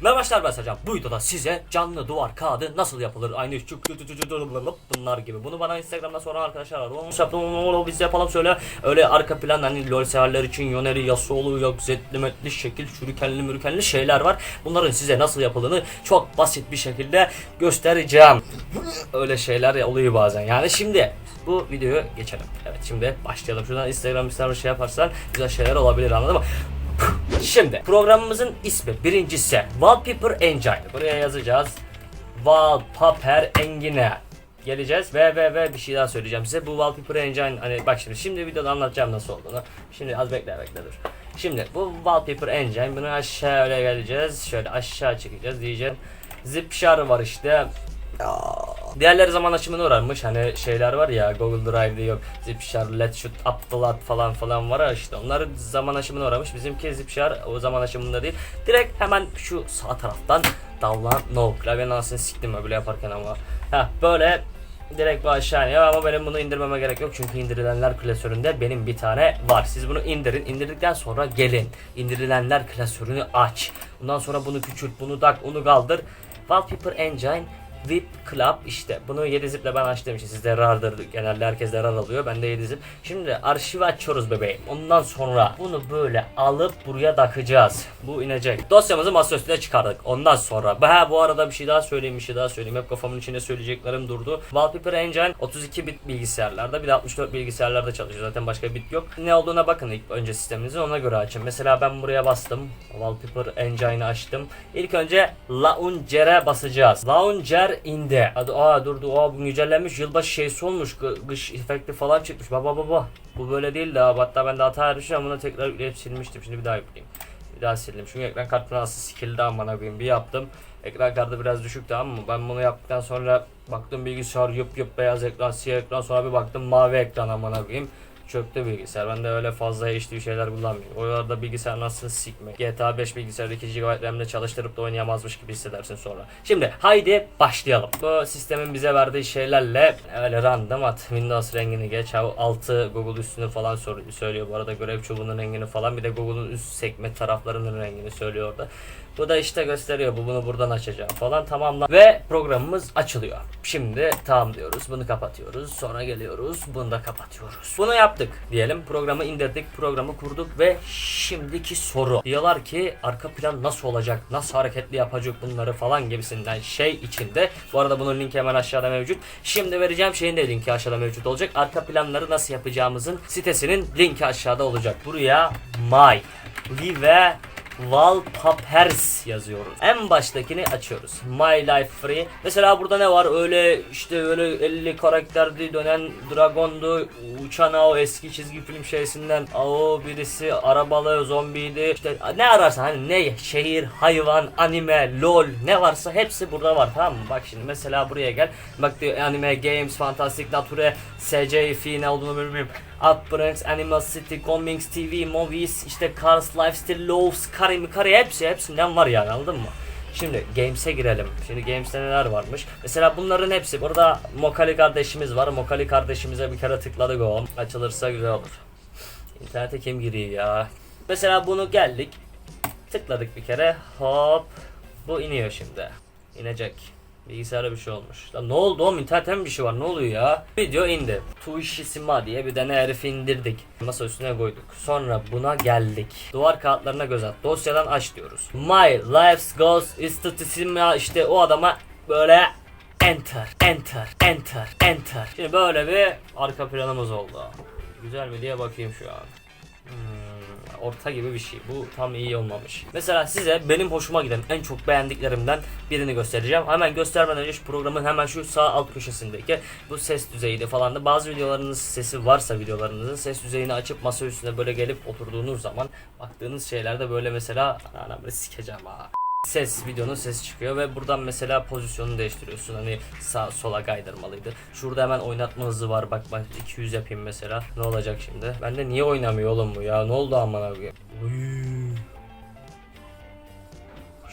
Merhaba arkadaşlar ben Sercan. Bu videoda size canlı duvar kağıdı nasıl yapılır? Aynı şu bunlar gibi. Bunu bana Instagram'da soran arkadaşlar onu biz yapalım söyle. Öyle arka plan hani LoL severler için Yoneri, Yasuo'lu, yok zetli, metli, şekil, şurikenli, mürkenli şeyler var. Bunların size nasıl yapıldığını çok basit bir şekilde göstereceğim. Öyle şeyler oluyor bazen. Yani şimdi bu videoyu geçelim. Evet şimdi başlayalım. Şuradan Instagram, Instagram şey yaparsan güzel şeyler olabilir anladın mı? Şimdi programımızın ismi birincisi Wallpaper Engine. Buraya yazacağız. Wallpaper Engine. Geleceğiz ve ve ve bir şey daha söyleyeceğim size. Bu Wallpaper Engine hani bak şimdi şimdi videoda anlatacağım nasıl olduğunu. Şimdi az bekle bekle dur. Şimdi bu Wallpaper Engine bunu aşağı öyle geleceğiz. Şöyle aşağı çekeceğiz diyeceğim. Zipshar var işte. Diğerleri zaman aşımına uğramış. Hani şeyler var ya Google Drive'de yok. Zipshare, Let's Shoot, Upload falan falan var ya işte. Onlar zaman aşımına uğramış. Bizimki Zipshare o zaman aşımında değil. Direkt hemen şu sağ taraftan download no. Klavyenin anasını siktim böyle yaparken ama. Heh böyle direkt bu aşağı iniyor ama benim bunu indirmeme gerek yok çünkü indirilenler klasöründe benim bir tane var. Siz bunu indirin. indirdikten sonra gelin. İndirilenler klasörünü aç. Ondan sonra bunu küçült, bunu tak, onu kaldır. Wallpaper Engine VIP Club işte bunu 7 ziple ben açtım işte sizde rardır genelde herkes de rar alıyor ben de 7 zip. Şimdi arşivi açıyoruz bebeğim. Ondan sonra bunu böyle alıp buraya takacağız. Bu inecek. Dosyamızı masa üstüne çıkardık. Ondan sonra ha bu arada bir şey daha söyleyeyim bir şey daha söyleyeyim. Hep kafamın içinde söyleyeceklerim durdu. Wallpaper Engine 32 bit bilgisayarlarda bir de 64 bilgisayarlarda çalışıyor. Zaten başka bit yok. Ne olduğuna bakın ilk önce sisteminizin ona göre açın. Mesela ben buraya bastım. Wallpaper Engine'ı açtım. İlk önce Launcher'e basacağız. Launcher indi. Hadi aa durdu. Aa bu güncellenmiş. Yılbaşı şeysi olmuş. Kış efekti falan çıkmış. Baba baba. Bu böyle değil de abi. Hatta ben de hata yapmışım. Bunu tekrar yükleyip silmiştim. Şimdi bir daha yükleyeyim. Bir daha sildim. Çünkü ekran kartı nasıl sikildi amına koyayım. Bir yaptım. Ekran kartı biraz düşüktü ama ben bunu yaptıktan sonra baktım bilgisayar yup yup beyaz ekran, siyah ekran sonra bir baktım mavi ekran amına koyayım. Çöktü bilgisayar. Ben de öyle fazla HD şeyler kullanmıyorum. O arada bilgisayar nasıl sikmek. GTA 5 bilgisayarda 2 GB RAM'de çalıştırıp da oynayamazmış gibi hissedersin sonra. Şimdi haydi başlayalım. Bu sistemin bize verdiği şeylerle öyle random at. Windows rengini geç. Altı Google üstünü falan söylüyor. Bu arada görev çubuğunun rengini falan. Bir de Google'un üst sekme taraflarının rengini söylüyor orada. Bu da işte gösteriyor. Bu bunu buradan açacağım falan tamamla. Ve programımız açılıyor. Şimdi tamam diyoruz. Bunu kapatıyoruz. Sonra geliyoruz. Bunu da kapatıyoruz. Bunu yaptık diyelim. Programı indirdik. Programı kurduk ve şimdiki soru. Diyorlar ki arka plan nasıl olacak? Nasıl hareketli yapacak bunları falan gibisinden şey içinde. Bu arada bunun linki hemen aşağıda mevcut. Şimdi vereceğim şeyin de linki aşağıda mevcut olacak. Arka planları nasıl yapacağımızın sitesinin linki aşağıda olacak. Buraya my live Wallpapers yazıyoruz. En baştakini açıyoruz. My Life Free. Mesela burada ne var? Öyle işte öyle 50 karakterli dönen dragondu. Uçan o eski çizgi film şeysinden. O birisi arabalı zombiydi. İşte ne ararsan hani ne şehir, hayvan, anime, lol ne varsa hepsi burada var tamam mı? Bak şimdi mesela buraya gel. Bak diyor anime, games, fantastic, nature, SCFI ne olduğunu bilmiyorum. Upbranks, Animal City, Comics, TV, Movies, işte Cars, Lifestyle, Loves, Kari Mikari hepsi hepsinden var yani anladın mı? Şimdi Games'e girelim. Şimdi Games'te neler varmış? Mesela bunların hepsi. Burada Mokali kardeşimiz var. Mokali kardeşimize bir kere tıkladık o. Açılırsa güzel olur. İnternete kim giriyor ya? Mesela bunu geldik. Tıkladık bir kere. Hop. Bu iniyor şimdi. İnecek. Bilgisayara bir şey olmuş. Lan ne oldu oğlum internette mi bir şey var ne oluyor ya? Video indi. Tuishishima diye bir tane herifi indirdik. Masa üstüne koyduk. Sonra buna geldik. Duvar kağıtlarına göz at. Dosyadan aç diyoruz. My life's goes is to Tsushima işte o adama böyle enter, enter, enter, enter. Şimdi böyle bir arka planımız oldu. Güzel mi diye bakayım şu an. Hmm, orta gibi bir şey. Bu tam iyi olmamış. Mesela size benim hoşuma giden en çok beğendiklerimden birini göstereceğim. Hemen göstermeden önce şu programın hemen şu sağ alt köşesindeki bu ses düzeyinde falan da bazı videolarınız sesi varsa videolarınızın ses düzeyini açıp masa üstüne böyle gelip oturduğunuz zaman baktığınız şeylerde böyle mesela anam sikeceğim ha ses videonun sesi çıkıyor ve buradan mesela pozisyonunu değiştiriyorsun hani sağ sola kaydırmalıydı. Şurada hemen oynatma hızı var bak bak 200 yapayım mesela. Ne olacak şimdi? Bende niye oynamıyor oğlum bu ya? Ne oldu aman abi?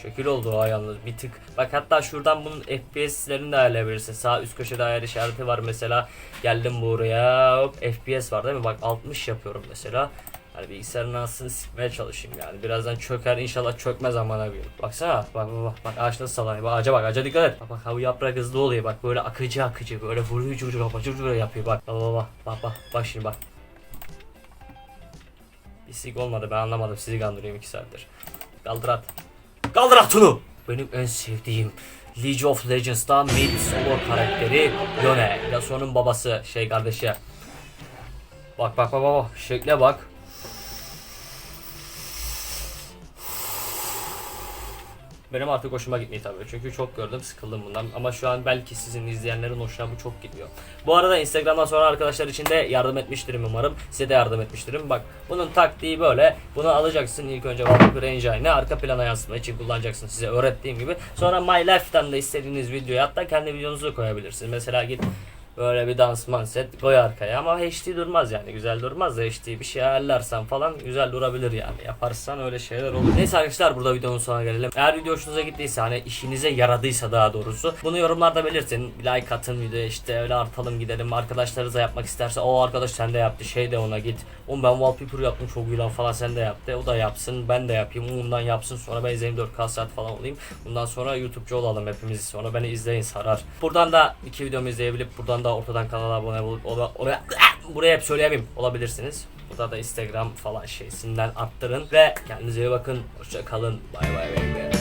Şekil oldu ha yalnız bir tık. Bak hatta şuradan bunun FPS'lerini de ayarlayabilirsin. Sağ üst köşede ayar işareti var mesela. Geldim buraya hop FPS var değil mi? Bak 60 yapıyorum mesela. Hani bilgisayarın anasını sikmeye çalışayım yani. Birazdan çöker inşallah çökmez amına koyayım. Baksana bak bak bak bak ağaç nasıl sallanıyor. Bak ağaca bak ağaca dikkat et. Bak bak bu yaprak hızlı oluyor bak böyle akıcı akıcı böyle vuruyor cucu cucu cucu yapıyor bak. Bak bak bak bak bak bak şimdi bak. Sig olmadı ben anlamadım sizi kandırıyorum 2 saattir. Kaldır at. Kaldır at onu. Benim en sevdiğim League of Legends'ta mid solo karakteri Yone. Yasuo'nun babası şey kardeşi. Bak bak bak bak şekle bak. Benim artık hoşuma gitmiyor tabii. Çünkü çok gördüm, sıkıldım bundan. Ama şu an belki sizin izleyenlerin hoşuna bu çok gidiyor. Bu arada Instagram'dan sonra arkadaşlar için de yardım etmiştirim umarım. Size de yardım etmiştirim. Bak bunun taktiği böyle. Bunu alacaksın ilk önce Wallpaper Engine'i arka plana yansıtma için kullanacaksın size öğrettiğim gibi. Sonra My Life'dan da istediğiniz videoyu hatta kendi videonuzu koyabilirsiniz. Mesela git Böyle bir dansman set koy arkaya ama HD durmaz yani güzel durmaz da HD bir şey ayarlarsan falan güzel durabilir yani yaparsan öyle şeyler olur. Neyse arkadaşlar burada videonun sonuna gelelim. Eğer video hoşunuza gittiyse hani işinize yaradıysa daha doğrusu bunu yorumlarda belirtin. Like atın videoya işte öyle artalım gidelim. Arkadaşlarınıza yapmak isterse o arkadaş sen de yaptı şey de ona git. Oğlum ben wallpaper yaptım çok iyi lan falan sen de yaptı. O da yapsın ben de yapayım. Ondan yapsın sonra ben izleyeyim 4K saat falan olayım. Bundan sonra YouTube'cu olalım hepimiz. Sonra beni izleyin sarar. Buradan da iki videomu izleyebilip buradan da ortadan kanala abone olup ola- ola- buraya hep söyleyemeyim olabilirsiniz. Burada da Instagram falan şeysinden arttırın ve kendinize iyi bakın. Hoşça kalın. Bay bay bay. bay.